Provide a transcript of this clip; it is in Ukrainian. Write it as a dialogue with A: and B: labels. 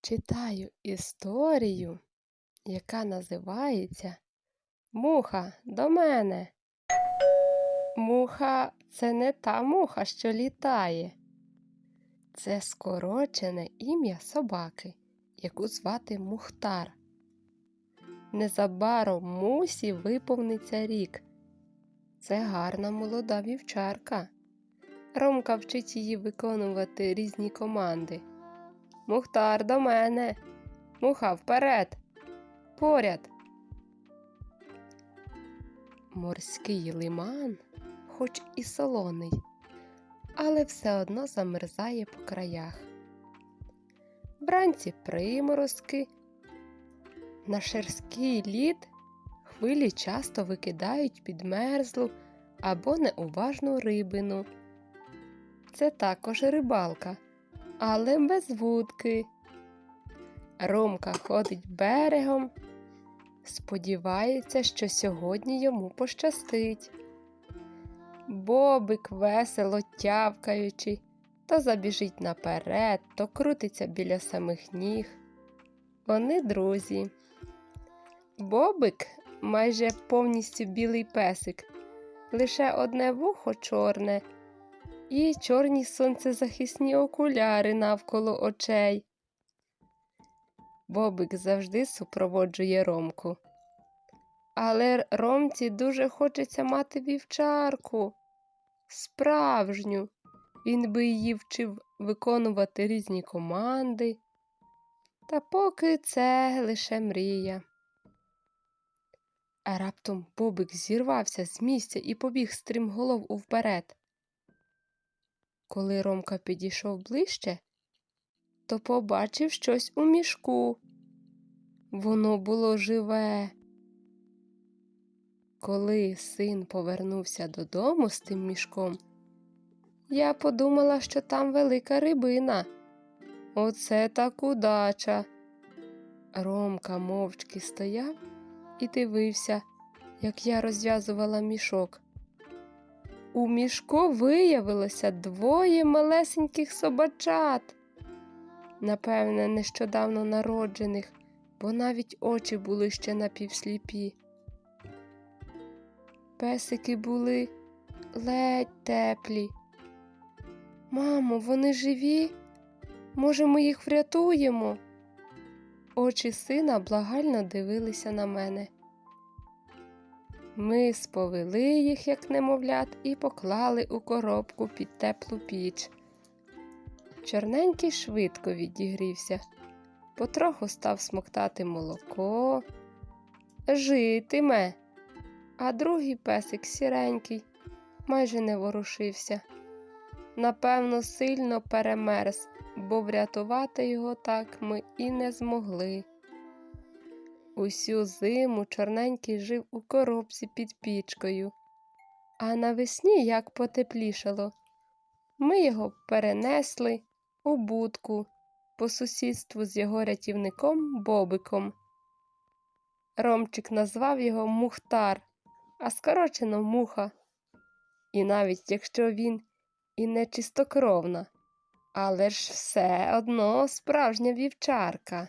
A: читаю історію, яка називається Муха до мене. Муха це не та муха, що літає. Це скорочене ім'я собаки, яку звати Мухтар. Незабаром мусі виповниться рік. Це гарна молода вівчарка. Ромка вчить її виконувати різні команди. Мухтар до мене. Муха вперед. Поряд. Морський лиман, хоч і солоний, але все одно замерзає по краях. Вранці приморозки. На шерський лід хвилі часто викидають підмерзлу або неуважну рибину. Це також рибалка, але без вудки. Ромка ходить берегом, сподівається, що сьогодні йому пощастить. Бобик весело тявкаючи, то забіжить наперед, то крутиться біля самих ніг. Вони друзі. Бобик майже повністю білий песик, лише одне вухо чорне і чорні сонцезахисні окуляри навколо очей. Бобик завжди супроводжує Ромку. Але Ромці дуже хочеться мати вівчарку. Справжню. Він би її вчив виконувати різні команди. Та поки це лише мрія. А раптом Бобик зірвався з місця і побіг стрімголов увперед. Коли Ромка підійшов ближче, то побачив щось у мішку. Воно було живе. Коли син повернувся додому з тим мішком, я подумала, що там велика рибина. Оце так удача. Ромка мовчки стояв і дивився, як я розв'язувала мішок. У мішку виявилося двоє малесеньких собачат, напевне, нещодавно народжених, бо навіть очі були ще напівсліпі. Песики були ледь теплі. Мамо, вони живі? Може, ми їх врятуємо? Очі сина благально дивилися на мене. Ми сповели їх, як немовлят, і поклали у коробку під теплу піч. Чорненький швидко відігрівся, потроху став смоктати молоко. Житиме. А другий песик сіренький, майже не ворушився. Напевно, сильно перемерз, бо врятувати його так ми і не змогли. Усю зиму чорненький жив у коробці під пічкою, а навесні як потеплішало. Ми його перенесли у будку по сусідству з його рятівником Бобиком. Ромчик назвав його Мухтар, а скорочено муха. І навіть якщо він і не чистокровна, але ж все одно справжня вівчарка.